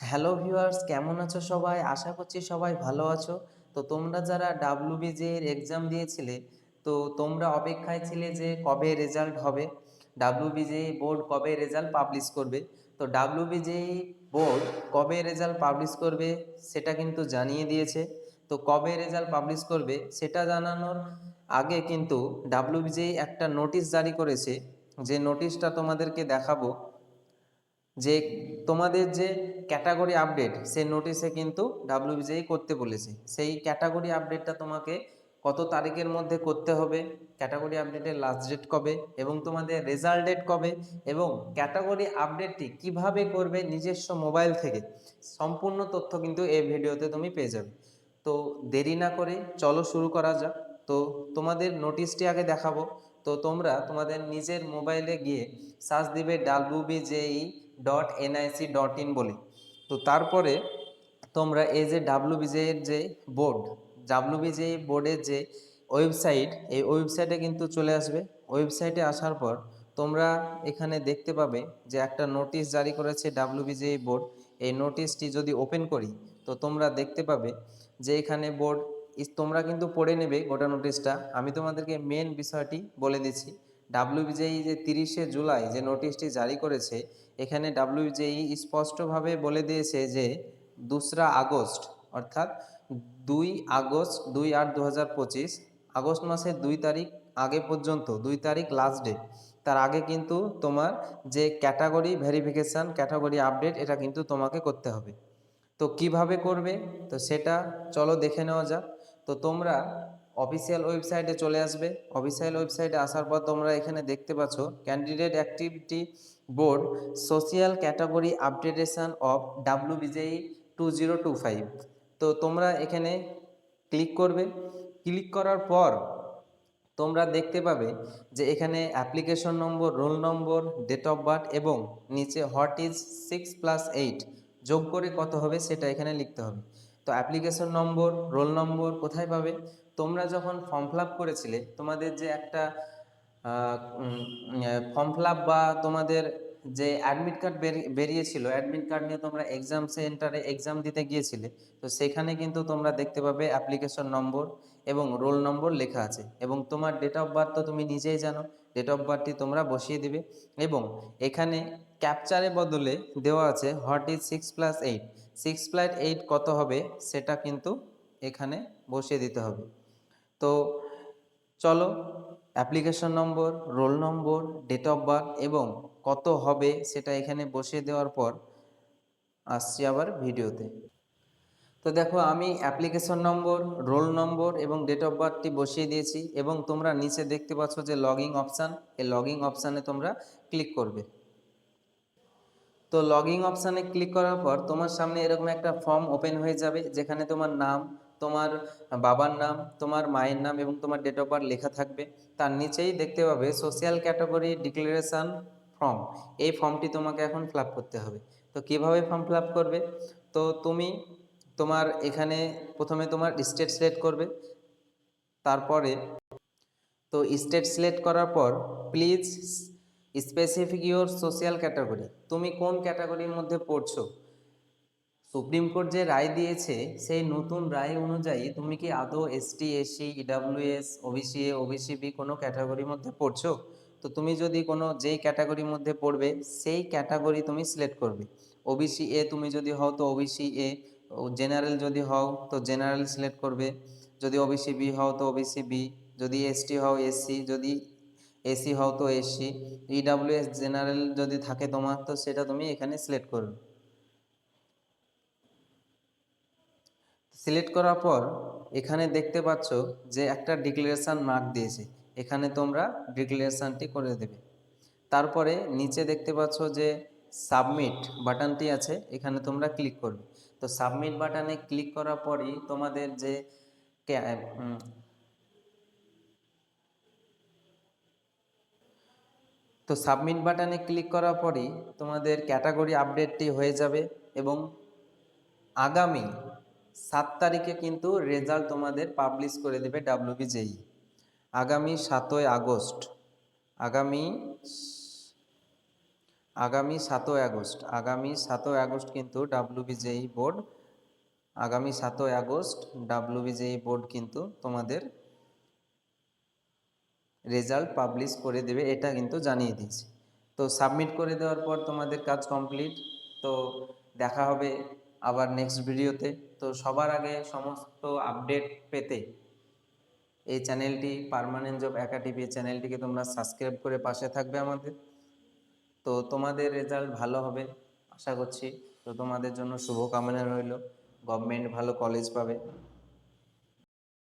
Hello viewers কেমন আছো সবাই? আশা করছি সবাই ভালো আছো। তো তোমরা যারা ডাব্লিউবিজে এর এক্সাম দিয়েছিলে, তো তোমরা অপেক্ষায় ছিলে যে কবে রেজাল্ট হবে। ডাব্লিউবিজে বোর্ড কবে রেজাল্ট পাবলিশ করবে? তো ডাব্লিউবিজে বোর্ড কবে রেজাল্ট পাবলিশ করবে, সেটা কিন্তু জানিয়ে দিয়েছে। তো কবে রেজাল্ট পাবলিশ করবে, সেটা জানানোর আগে কিন্তু ডাব্লিউবিজে একটা নোটিশ জারি করেছে। যে নোটিশটা তোমাদেরকে দেখাবো। যে তোমাদের যে ক্যাটাগরি আপডেট সেই নোটিশে কিন্তু ডাব্লিউবিজেই করতে বলেছে। সেই ক্যাটাগরি আপডেটটা তোমাকে কত তারিখের মধ্যে করতে হবে ক্যাটাগরি আপডেটের লাস্ট ডেট কবে এবং তোমাদের রেজাল্ট ডেট কবে এবং ক্যাটাগরি আপডেটটি কীভাবে করবে নিজস্ব মোবাইল থেকে, সম্পূর্ণ তথ্য কিন্তু এই ভিডিওতে তুমি পেয়ে যাবে। তো দেরি না করে চলো শুরু করা যাক। তো তোমাদের নোটিশটি আগে দেখাবো। তো তোমরা তোমাদের নিজের মোবাইলে গিয়ে সার্চ দিবে WBJEE dot NIC dot in বলে। তো তারপরে তোমরা এই যে ডাব্লিউবিজে এর যে বোর্ড ডাব্লিউবিজে বোর্ডের যে ওয়েবসাইট এই ওয়েবসাইটে কিন্তু চলে আসবে। ওয়েবসাইটে আসার পর তোমরা এখানে দেখতে পাবে যে একটা নোটিশ জারি করেছে ডাব্লিউবিজে বোর্ড এই নোটিশটি যদি ওপেন করি, তো তোমরা দেখতে পাবে যে এখানে বোর্ড তোমরা কিন্তু পড়ে নেবে গোটা নোটিশটা আমি তোমাদেরকে মেন বিষয়টি বলে দিচ্ছি। ডাব্লিউবিজেই যে তিরিশে জুলাই যে নোটিশটি জারি করেছে, এখানে ডাব্লিউজেই স্পষ্টভাবে বলে দিয়েছে যে দোসরা আগস্ট, অর্থাৎ দুই আগস্ট দুই আট দু হাজার পঁচিশ, আগস্ট মাসের দুই তারিখ আগে পর্যন্ত, দুই তারিখ লাস্ট ডে তার আগে কিন্তু তোমার যে ক্যাটাগরি ভেরিফিকেশান ক্যাটাগরি আপডেট এটা কিন্তু তোমাকে করতে হবে। তো কীভাবে করবে? তো সেটা চলো দেখে নেওয়া যাক। তো তোমরা অফিসিয়াল ওয়েবসাইটে চলে আসবে। অফিসিয়াল ওয়েবসাইটে আসার পর তোমরা এখানে দেখতে পাচ্ছ candidate activity board social category updation of WBJEE two zero two five তো তোমরা এখানে ক্লিক করবে। ক্লিক করার পর তোমরা দেখতে পাবে যে এখানে application number roll number date of birth এবং নিচে what is six plus eight যোগ করে কত হবে সেটা এখানে লিখতে হবে। তো অ্যাপ্লিকেশন নম্বর রোল নম্বর কোথায় পাবে? তোমরা যখন ফর্ম ফিল আপ করেছিলে, তোমাদের যে একটা ফর্ম ফিল আপ বা তোমাদের যে অ্যাডমিট কার্ড বেরিয়েছিল অ্যাডমিট কার্ড নিয়ে তোমরা এক্সাম সেন্টারে এক্সাম দিতে গিয়েছিলে, তো সেখানে কিন্তু তোমরা দেখতে পাবে অ্যাপ্লিকেশন নম্বর এবং রোল নম্বর লেখা আছে। এবং তোমার ডেট অফ বার্থ তো তুমি নিজেই জানো ডেট অফ বার্থটি তোমরা বসিয়ে দিবে এবং এখানে ক্যাপচারের বদলে দেওয়া আছে what is six plus eight six plus eight কত হবে সেটা কিন্তু এখানে বসিয়ে দিতে হবে। তো চলো application number roll number date of birth এবং কত হবে সেটা এখানে বসিয়ে দেওয়ার পর আসছি আবার ভিডিওতে। তো দেখো, আমি অ্যাপ্লিকেশন নম্বর রোল নম্বর এবং ডেট অফ বার্থটি বসিয়ে দিয়েছি এবং তোমরা নিচে দেখতে পাচ্ছ যে লগিং অপশান এই লগিং অপশানে তোমরা ক্লিক করবে। তো লগিং অপশানে ক্লিক করার পর তোমার সামনে এরকম একটা ফর্ম ওপেন হয়ে যাবে যেখানে তোমার নাম তোমার বাবার নাম, তোমার মায়ের নাম এবং তোমার ডেট অফ বার্থ লেখা থাকবে। তার নিচেই দেখতে পাবে সোশ্যাল ক্যাটাগরি ডিক্লারেশান ফর্ম এই ফর্মটি তোমাকে এখন ফিল করতে হবে। তো কীভাবে ফর্ম ফিল করবে? তো তুমি তোমার এখানে প্রথমে তোমার স্টেট সিলেক্ট করবে। তারপরে তো স্টেট সিলেক্ট করার পর please specific your social category তুমি কোন ক্যাটাগরির মধ্যে পড়ছো? সুপ্রিম কোর্ট যে রায় দিয়েছে, সেই নতুন রায় অনুযায়ী তুমি কি আদৌ ST SC EWS OBC A OBC B কোনো ক্যাটাগরির মধ্যে পড়ছো? তো তুমি যদি কোনো যেই ক্যাটাগরির মধ্যে পড়বে, সেই ক্যাটাগরি তুমি সিলেক্ট করবে। ওবিসি এ তুমি যদি হও তো ওবিসি এ জেনারেল যদি হও তো জেনারেল সিলেক্ট করবে। যদি ওবিসি বি হও তো ওবিসি বি যদি এসটি হও এসসি যদি এসি হও তো এসসি ইডাব্লিউএস জেনারেল যদি থাকে তোমার, তো সেটা তুমি এখানে সিলেক্ট করবে। সিলেক্ট করার পর এখানে দেখতে পাচ্ছ যে একটা ডিক্লারেশান মার্ক দিয়েছে। এখানে তোমরা ডিক্লারেশানটি করে দেবে। তারপরে নিচে দেখতে পাচ্ছ যে সাবমিট বাটনটি আছে, এখানে তোমরা ক্লিক করবে। তো সাবমিট বাটনে ক্লিক করার পরই তোমাদের যে তো সাবমিট বাটনে ক্লিক করার পরই তোমাদের ক্যাটাগরি আপডেটটি হয়ে যাবে এবং আগামী সাত তারিখে কিন্তু রেজাল্ট তোমাদের পাবলিশ করে দেবে ডাব্লিউবিজেই আগামী সাতই আগস্ট, আগামী আগামী সাতই আগস্ট, আগামী সাতই আগস্ট কিন্তু ডাব্লিউবিজেই বোর্ড আগামী সাতই আগস্ট ডাব্লিউবিজেই বোর্ড কিন্তু তোমাদের রেজাল্ট পাবলিশ করে দেবে, এটা কিন্তু জানিয়ে দিয়েছে। তো সাবমিট করে দেওয়ার পর তোমাদের কাজ কমপ্লিট তো দেখা হবে আবার নেক্সট ভিডিওতে তো। সবার আগে সমস্ত আপডেট পেতে এই চ্যানেলটি পারমানেন্ট জব একাডেমি চ্যানেলটিকে তোমরা সাবস্ক্রাইব করে পাশে থাকবে আমাদের। তো তোমাদের রেজাল্ট ভালো হবে, আশা করছি। তো তোমাদের জন্য শুভকামনা রইল। গভর্নমেন্ট ভালো কলেজ পাবে।